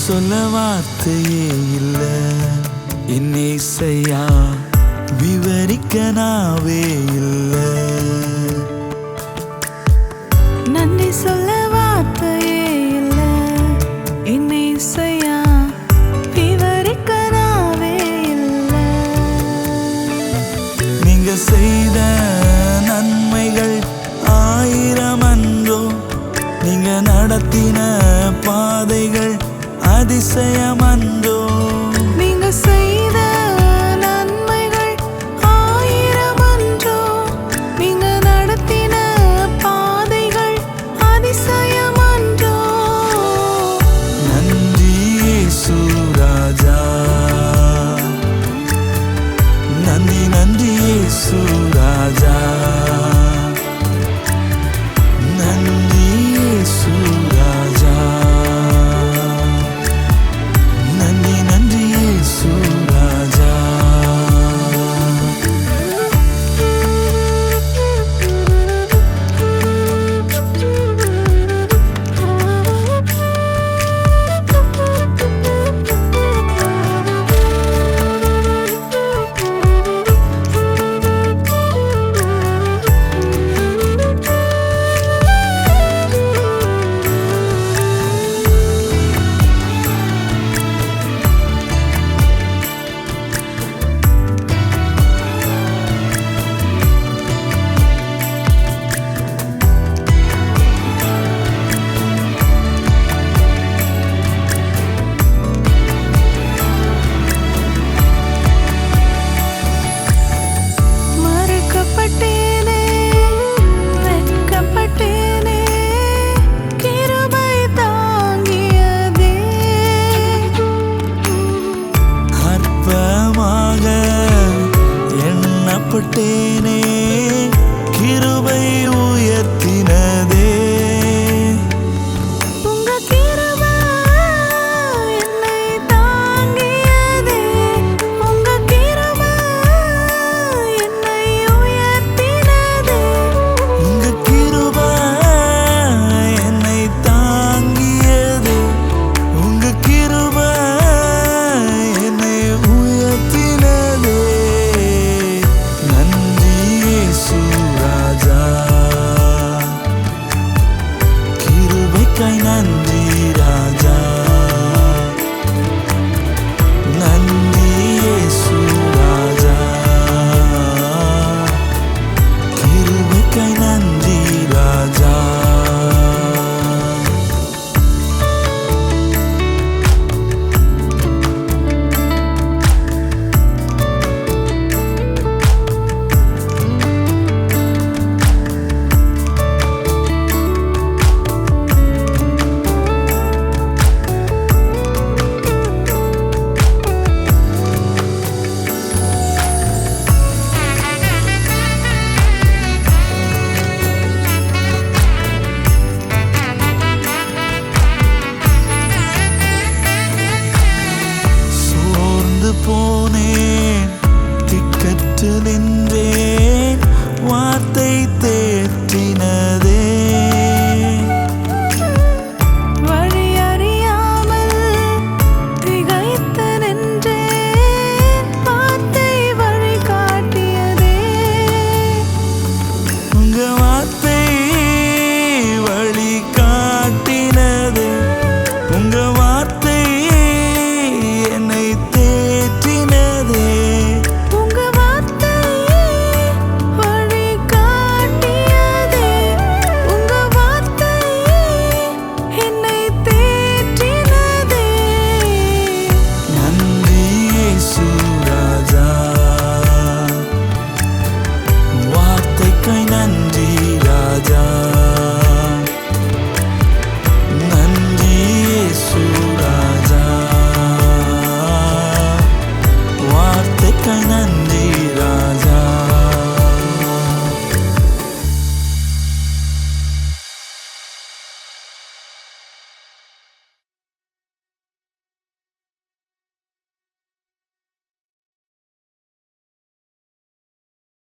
சொல்ல வார்த்தையே இல்ல. என்னை செய்யா விவரிக்க நாவே இல்ல. நன்றி சொல்ல வார்த்தையே இல்ல. என்னை செய்யா விவரிக்க நாவே இல்ல. நீங்க செய்த நன்மைகள் ஆயிரம் அன்றோ நீங்க நடத்தின பாதைகள் அதிசயம் அன்றோ நீங்க செய்ய எண்ணப்பட்டேனே